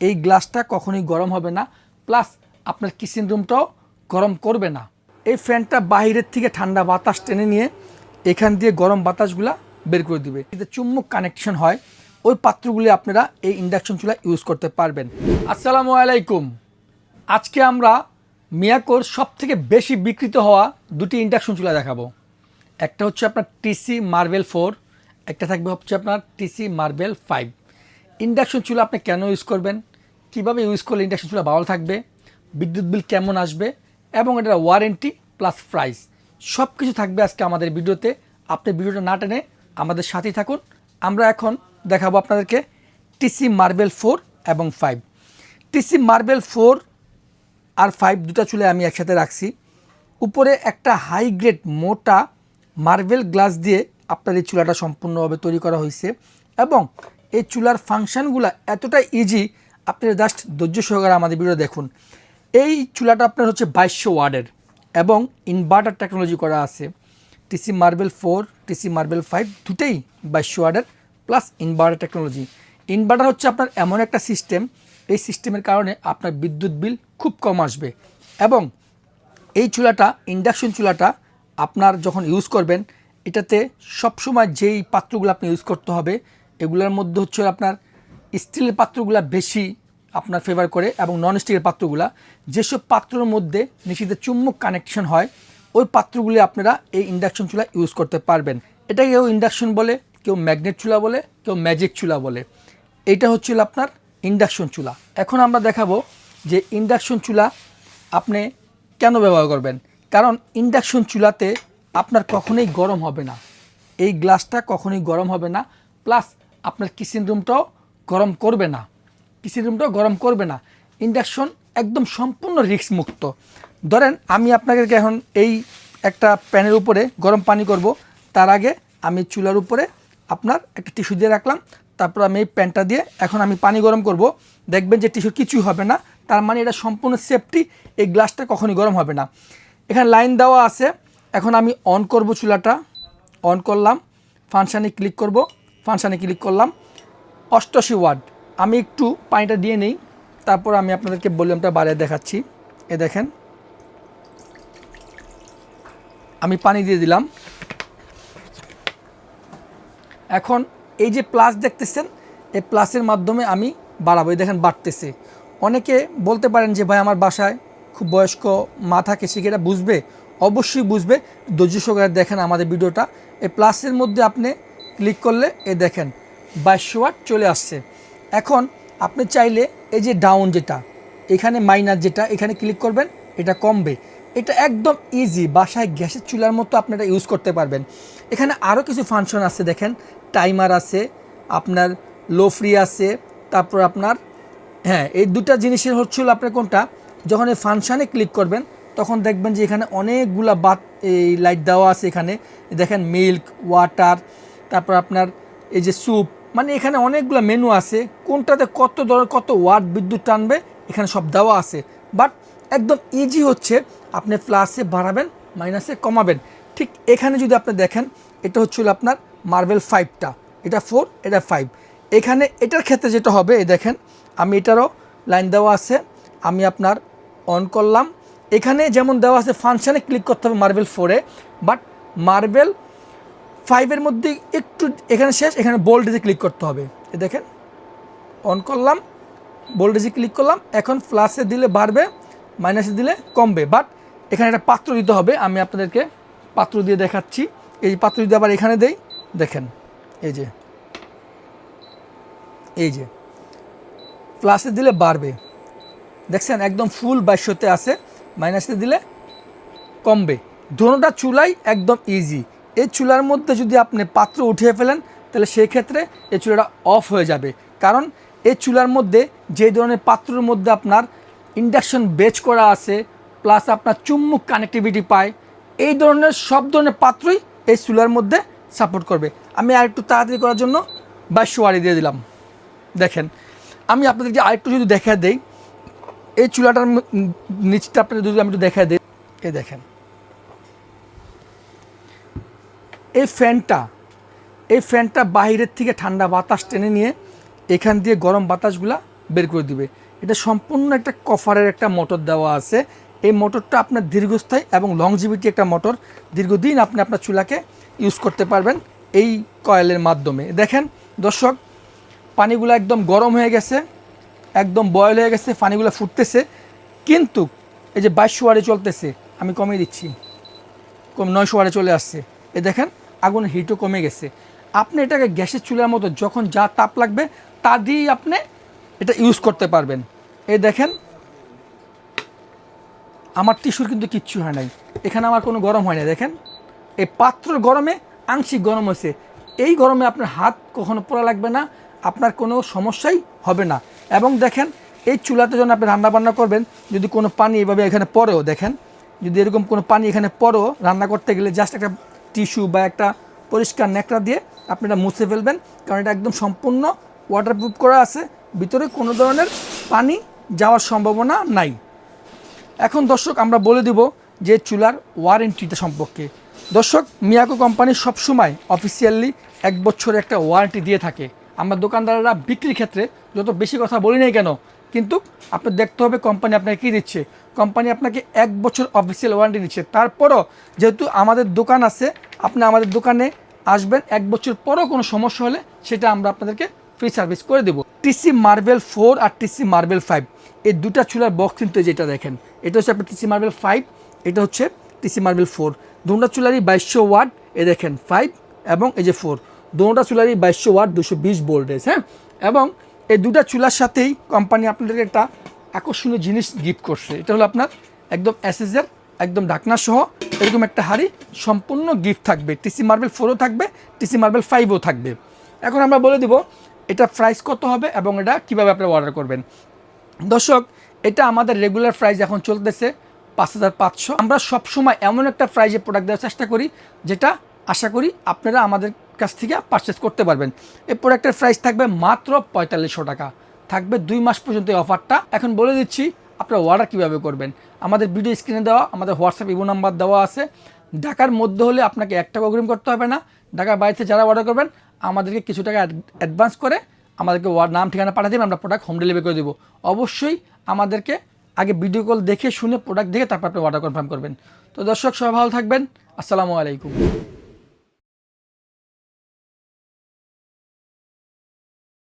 এই গ্লাসটা কখনোই গরম হবে না, প্লাস আপনার কিচেন রুমটাও গরম করবে না। এই ফ্যানটা বাইরের থেকে ঠান্ডা বাতাস টেনে নিয়ে এখান দিয়ে গরম বাতাসগুলা বের করে দিবে। এতে চুম্বক কানেকশন হয়, ওই পাত্রগুলি আপনারা এই ইন্ডাকশন চুলা ইউজ করতে পারবেন। আসসালামু আলাইকুম। আজকে আমরা মিয়াকোর সব থেকে বেশি বিকৃত হওয়া দুটি ইন্ডাকশন চুলা দেখাবো। একটা হচ্ছে আপনার টিসি মার্বেল ফোর, একটা থাকবে হচ্ছে আপনার টিসি মার্বেল ফাইভ। ইন্ডাকশন চুলা আপনি কেন ইউজ করবেন? কীভাবে ইউজ করলে ইন্ডাকশন চুলা ভালো থাকবে? বিদ্যুৎ বিল কেমন আসবে? এবং এটার ওয়ারেন্টি প্লাস প্রাইস সব কিছু থাকবে আজকে আমাদের ভিডিওতে। আপনি ভিডিওটা না টেনে আমাদের সাথেই থাকুন। আমরা এখন দেখাবো আপনাদেরকে টিসি মার্বেল ফোর এবং ফাইভ টিসি মার্বেল ফোর আর ফাইভ দুটা চুলে আমি একসাথে রাখছি। উপরে একটা হাই গ্রেড মোটা মার্বেল গ্লাস দিয়ে আপনার এই চুলাটা সম্পূর্ণভাবে তৈরি করা হয়েছে। এবং এই চুলার ফাংশানগুলো এতটাই ইজি আপনি জাস্ট ধৈর্য সহকারে আমাদের ভিডিও দেখুন। এই চুলাটা আপনার হচ্ছে বাইশশো ওয়ার্ডের এবং ইনভার্টার টেকনোলজি করা আছে। TC marble four TC marble five দুটেই বাইশশো ওয়ার্ডের প্লাস ইনভার্টার টেকনোলজি ইনভার্টার হচ্ছে আপনার এমন একটা সিস্টেম এই সিস্টেমের কারণে আপনার বিদ্যুৎ বিল খুব কম আসবে। এবং এই চুলাটা ইন্ডাকশন চুলাটা আপনার যখন ইউজ করবেন, এটাতে সবসময় যেই পাত্রগুলো আপনি ইউজ করতে হবে এগুলোর মধ্যে হচ্ছে আপনার স্টিলের পাত্রগুলো বেশি আপনার ফেভার করে এবং নন স্টিলের পাত্রগুলা, যেসব পাত্রের মধ্যে নিশ্চিত চুম্বক কানেকশন হয়, ওই পাত্রগুলি আপনারা এই ইন্ডাকশন চুলা ইউজ করতে পারবেন। এটা কেউ ইন্ডাকশন বলে, কেউ ম্যাগনেট চুলা বলে, কেউ ম্যাজিক চুলা বলে। এটা হচ্ছিল আপনার ইন্ডাকশন চুলা। এখন আমরা দেখাবো যে ইন্ডাকশন চুলা আপনি কেন ব্যবহার করবেন। কারণ ইন্ডাকশন চুলাতে আপনার কখনোই গরম হবে না। এই গ্লাসটা কখনোই গরম হবে না। প্লাস আপনার কিচেন রুমটাও গরম করবে না। কিচেন রুমটাও গরম করবে না। ইন্ডাকশন একদম সম্পূর্ণ রিস্ক মুক্ত। ধরেন, আমি আপনাকে এখন এই একটা প্যানের উপরে গরম পানি করব। তার আগে আমি চুলার উপরে আপনার একটা টিস্যু দিয়ে রাখলাম। তারপর আমি এই প্যানটা দিয়ে এখন আমি পানি গরম করব। দেখবেন যে টিস্যুর কিছুই হবে না। তার মানে এটা সম্পূর্ণ সেফটি এই গ্লাসটা কখনই গরম হবে না। এখানে লাইন দেওয়া আছে। এখন আমি অন করব চুলাটা। অন করলাম। ফাংশানে ক্লিক করব। ফাংশানে ক্লিক করলাম। অষ্টআশি ওয়াট আমি একটু পানিটা দিয়ে নেই। তারপর আমি আপনাদেরকে ভলিউমটা বাড়িয়ে দেখাচ্ছি। এ দেখেন। আমি পানি দিয়ে দিলাম। এখন এই যে প্লাস দেখতেছেন, এই প্লাসের মাধ্যমে আমি বাড়াবো। এই দেখেন বাড়তেছে। অনেকে বলতে পারেন যে, ভাই, আমার বাসায় খুব বয়স্ক মা থাকে, সে বুঝবে? অবশ্যই বুঝবে। ধৈর্য সহকারে দেখেন আমাদের ভিডিওটা। এই প্লাসের মধ্যে আপনি ক্লিক করলে এ দেখেন বাইশশো ওয়াট চলে আসছে। এখন আপনি চাইলে এই যে ডাউন যেটা, এখানে মাইনাস যেটা, এখানে ক্লিক করবেন, এটা কমবে। এটা একদম ইজি বাসায় গ্যাসের চুলার মতো আপনি এটা ইউজ করতে পারবেন। এখানে আরও কিছু ফাংশন আছে দেখেন টাইমার আছে, আপনার লো ফ্রি আছে, তারপর আপনার হ্যাঁ এই দুটা জিনিসের হচ্ছিল আপনার কোনটা? যখন এই ফাংশানে ক্লিক করবেন, তখন দেখবেন যে এখানে অনেকগুলা বাত, এই লাইট দেওয়া আছে এখানে। দেখেন মিল্ক ওয়াটার তারপর আপনার এই যে স্যুপ মানে এখানে অনেকগুলো মেনু আছে। কোনটাতে কত ধরনের, কত ওয়াট বিদ্যুৎ টানবে, এখানে সব দেওয়া আছে। বাট একদম ইজি হচ্ছে, আপনি প্লাসে বাড়াবেন মাইনাসে কমাবেন। ঠিক এখানে যদি আপনি দেখেন, এটা হচ্ছিল আপনার মার্বেল ফাইভটা এটা ফোর এটা ফাইভ এখানে এটার ক্ষেত্রে যেটা হবে দেখেন, আমি এটারও লাইন দেওয়া আছে, আমি আপনার অন করলাম। এখানে যেমন দেওয়া আছে ফাংশানে ক্লিক করতে হবে মার্বেল ফোরে বাট মার্বেল ফাইভের মধ্যে একটু এখানে শেষ, এখানে বোল্ডেজে ক্লিক করতে হবে। এ দেখেন অন করলাম বোল্ডেজে ক্লিক করলাম, এখন প্লাসে দিলে বাড়বে মাইনাসে দিলে কমবে। বাট এখানে একটা পাত্র দিতে হবে, আমি আপনাদেরকে পাত্র দিয়ে দেখাচ্ছি। এই যে পাত্র যদি আবার এখানে দেই, দেখেন, এই যে এই যে প্লাসে দিলে বাড়বে। দেখছেন, একদম ফুল বাইশতে আছে মাইনাসে দিলে কমবে। দোনোটা চুলাই একদম ইজি এই চুলার মধ্যে যদি আপনি পাত্র উঠিয়ে ফেলেন, তাহলে সেই ক্ষেত্রে এই চুলাটা অফ হয়ে যাবে। কারণ এই চুলার মধ্যে যে ধরনের পাত্রর মধ্যে আপনার ইন্ডাকশন বেচ করা আছে, প্লাস আপনার চুম্মুক কানেক্টিভিটি পায়, এই ধরনের সব ধরনের পাত্রই এই চুলার মধ্যে সাপোর্ট করবে। আমি আর একটু তাড়াতাড়ি করার জন্য বাইশশো ওয়ারি দিয়ে দিলাম। দেখেন, আমি আপনাদেরকে আরেকটু যদি দেখা দেই, এই চুলাটার নিচটা আপনাদের যদি আমি একটু দেখা দিই, এই দেখেন। এই ফ্যানটা এই ফ্যানটা বাইরের থেকে ঠান্ডা বাতাস টেনে নিয়ে এখান দিয়ে গরম বাতাসগুলা বের করে দিবে। এটা সম্পূর্ণ একটা কফারের একটা মোটর দেওয়া আছে। এই মোটরটা আপনার দীর্ঘস্থায়ী এবং লংজিভিটি একটা মোটর। দীর্ঘদিন আপনি আপনার চুলাকে ইউজ করতে পারবেন এই কয়েলের মাধ্যমে। দেখেন, দর্শক, পানিগুলো একদম গরম হয়ে গেছে, একদম বয়েল হয়ে গেছে, পানিগুলো ফুটতেছে। কিন্তু এই যে বাইশশো ওয়ারে চলতেছে, আমি কমিয়ে দিচ্ছি, কম নয়শো ওয়ারে চলে আসছে। এ দেখেন আগুনের হিটও কমে গেছে। আপনি এটাকে গ্যাসের চুলার মতো যখন যা তাপ লাগবে, তা দিয়েই আপনি এটা ইউজ করতে পারবেন। এই দেখেন, আমার টিস্যুর কিন্তু কিচ্ছু হয় নাই। এখানে আমার কোনো গরম হয় না দেখেন। এই পাত্রর গরমে আংশিক গরম হয়েছে। এই গরমে আপনার হাত কখনো পোড়া লাগবে না, আপনার কোনো সমস্যাই হবে না। এবং দেখেন, এই চুলাতে যখন আপনি রান্না বান্না করবেন, যদি কোনো পানি এভাবে এখানে পড়েও, দেখেন, যদি এরকম কোনো পানি এখানে পড়েও, রান্না করতে গেলে জাস্ট একটা টিস্যু বা একটা পরিষ্কার ন্যাকড়া দিয়ে আপনি এটা মুছে ফেলবেন, কারণ এটা একদম সম্পূর্ণ ওয়াটারপ্রুফ করা আছে, ভিতরে কোনো ধরনের পানি যাওয়ার সম্ভাবনা নাই। এখন দর্শক, আমরা বলে দিব যে চুলার ওয়ারেন্টিটা সম্পর্কে। দর্শক, মিয়াকো কোম্পানি সবসময় অফিসিয়ালি এক বছরের একটা ওয়ারেন্টি দিয়ে থাকে। আমরা দোকানদাররা বিক্রির ক্ষেত্রে যত বেশি কথা বলি নাই কেন, কিন্তু আপনার দেখতে হবে কোম্পানি আপনাকে কী দিচ্ছে। কোম্পানি আপনাকে এক বছর অফিসিয়াল ওয়ারেন্টি দিচ্ছে। তারপরও যেহেতু আমাদের দোকান আছে আপনি আমাদের দোকানে আসবেন, এক বছর পরও কোনো সমস্যা হলে সেটা আমরা আপনাদেরকে ফ্রি সার্ভিস করে দেবো। টিসি মার্বেল ফোর আর টিসি মার্বেল ফাইভ এই দুটা চুলার বক্স কিন্তু যেটা দেখেন, এটা হচ্ছে আপনার টিসি মার্বেল ফাইভ এটা হচ্ছে টিসি মার্বেল ফোর দুটা চুলারই বাইশশো ওয়াট এ দেখেন ফাইভ এবং এই যে ফোর দুটা চুলারই বাইশশো ওয়াট, দুশো বিশ ভোল্টেজ হ্যাঁ? এবং এই দুটা চুলার সাথেই কোম্পানি আপনাদেরকে একটা আকর্ষণীয় জিনিস গিফট করছে। এটা হলো আপনার একদম অ্যাসেসের একদম ঢাকনা সহ এরকম একটা হাড়ি সম্পূর্ণ গিফট থাকবে। টিসি মার্বেল ফোরও থাকবে, টিসি মার্বেল ফাইভও থাকবে। এখন আমরা বলে দিব এটা প্রাইস কত হবে এবং এটা কীভাবে আপনি অর্ডার করবেন। দর্শক, এটা আমাদের রেগুলার প্রাইস এখন চলতেছে পাঁচ হাজার পাঁচশো। আমরা সবসময় এমন একটা প্রাইজে প্রোডাক্ট দেওয়ার চেষ্টা করি, যেটা আশা করি আপনারা আমাদের কাছ থেকে পারচেস করতে পারবেন। এই প্রোডাক্টের প্রাইস থাকবে মাত্র পঁয়তাল্লিশশো টাকা। থাকবে দুই মাস পর্যন্ত এই অফারটা এখন বলে দিচ্ছি আপনারা অর্ডার কীভাবে করবেন? আমাদের ভিডিও স্ক্রিনে দেওয়া, আমাদের হোয়াটসঅ্যাপ ইভো নাম্বার দেওয়া আছে। ঢাকার মধ্যে হলে আপনাকে এক টাকা অগ্রিম করতে হবে না। ঢাকার বাড়িতে যারা অর্ডার করবেন, আমাদেরকে কিছু টাকা অ্যাডভান্স করে আমাদেরকে নাম, ঠিকানা পাঠিয়ে দেবেন, আমরা প্রোডাক্ট হোম ডেলিভারি করে দেবো। অবশ্যই আমাদেরকে আগে ভিডিও কল দেখে শুনে প্রোডাক্ট দেখে তারপর আপনি অর্ডার কনফার্ম করবেন। তো দর্শক, সবাই ভালো থাকবেন। আসসালামু আলাইকুম।